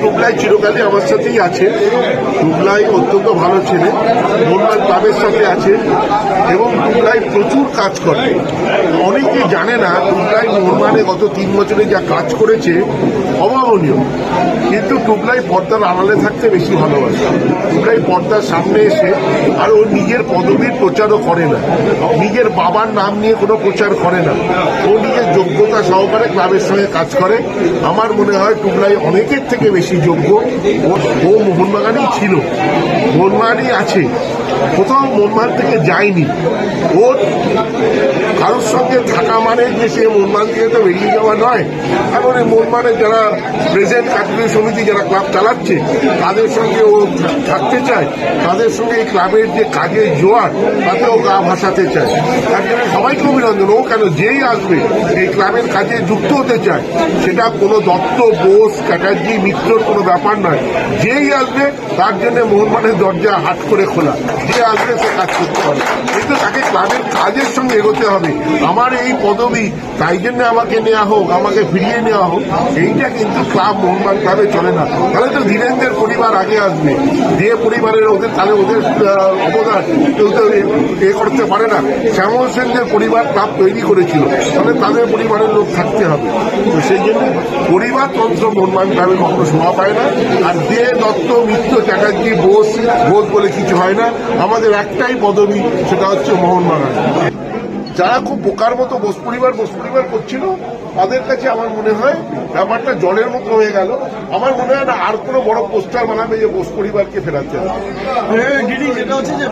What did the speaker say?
টুবলাই চিরকালই আমার সাথেই আছে। টুবলাই অত্যন্ত ভালো ছেলে। মোহনবাগান ক্লাবের সাথে আছে এবং টুবলাই প্রচুর কাজ করে। অনেকে জানে না টুবলাই মোহনবাগানে গত তিন বছরে যা কাজ করেছে, অভাবনীয়। কিন্তু টুবলাই পর্দার আড়ালে থাকতে বেশি ভালোবাসে। টুবলাই পর্দার সামনে এসে আর ও নিজের পদবীর প্রচারও করে না। নিজের বাবার নাম নিয়ে কোনো প্রচার করে না। ও নিজের যোগ্যতা সহকারে ক্লাবের সঙ্গে কাজ করে। আমার মনে হয় টুবলাই অনেকের থেকে বেশি যোগ্য। ও- ও মোহনবাগানই ছিল। মোহনবাগানই আছে। কোথাও মোহনবাগান থেকে যায়নি। ওর কারোর সঙ্গে থাকা মানে যে সে মোহনবাগান থেকে তো বেরিয়ে যাওয়া নয়। এখন এই মোহনবাগানের যারা প্রেজেন্ট কার্যকরী সমিতি যারা ক্লাব চালাচ্ছে, তাদের সঙ্গে ও থাকতে চায়। তাদের সঙ্গে এই ক্লাবের যে কাজের জোয়ার তাতে ও গা ভাসাতে চায়। তার জন্য সবাইকে অভিনন্দন। ও কেন যেই আসবে, এই ক্লাবের কাজে যুক্ত হতে চায়, সেটা কোনো দত্ত, বোস, চ্যাটার্জি, মিত্রর কোনো ব্যাপার নয়। যেই আসবে, তার জন্য মোহনবাগানের দরজা হাট করে খোলা। যে আসবে, সে কাজ করতে হবে ক্লাবের কাজের সঙ্গে এগোতে হবে। আমার এই পদবি, তাই জন্য আমাকে নেওয়া হোক, আমাকে ফিরিয়ে নেওয়া হোক, এইটা কিন্তু ক্লাব মোহনবাগান ক্লাবে চলে না। তাহলে তো ধীরেন্দ্রের পরিবার আগে আসবে। যে পরিবারের ওদের তাহলে ওদের অবদান কেউ তো এ- করতে পারে না। শ্যামল সেনদের পরিবার ক্লাব তৈরি করেছিল। তাহলে তাদের পরিবারের লোক থাকতে হবে। তো সেই জন্য পরিবার তন্ত্র মোহনবাগান ক্লাবে কখনো শোভা পায় না। আর দে দত্ত, মিত্র, চ্যাটার্জি, বোস, বোধ বলে কিছু হয় না। আমাদের একটাই পদবি, সেটা হচ্ছে মোহনবাগান যারা খুব বোকার মতো বোস পরিবার বোস পরিবার করছিল তাদের কাছে আমার মনে হয় ব্যাপারটা জলের মতো হয়ে গেল। আমার মনে হয় না আর কোনো বড় পোস্টার বানাবে যে বোস পরিবারকে ফেরাতে হবে দিদি যেটা হচ্ছে যে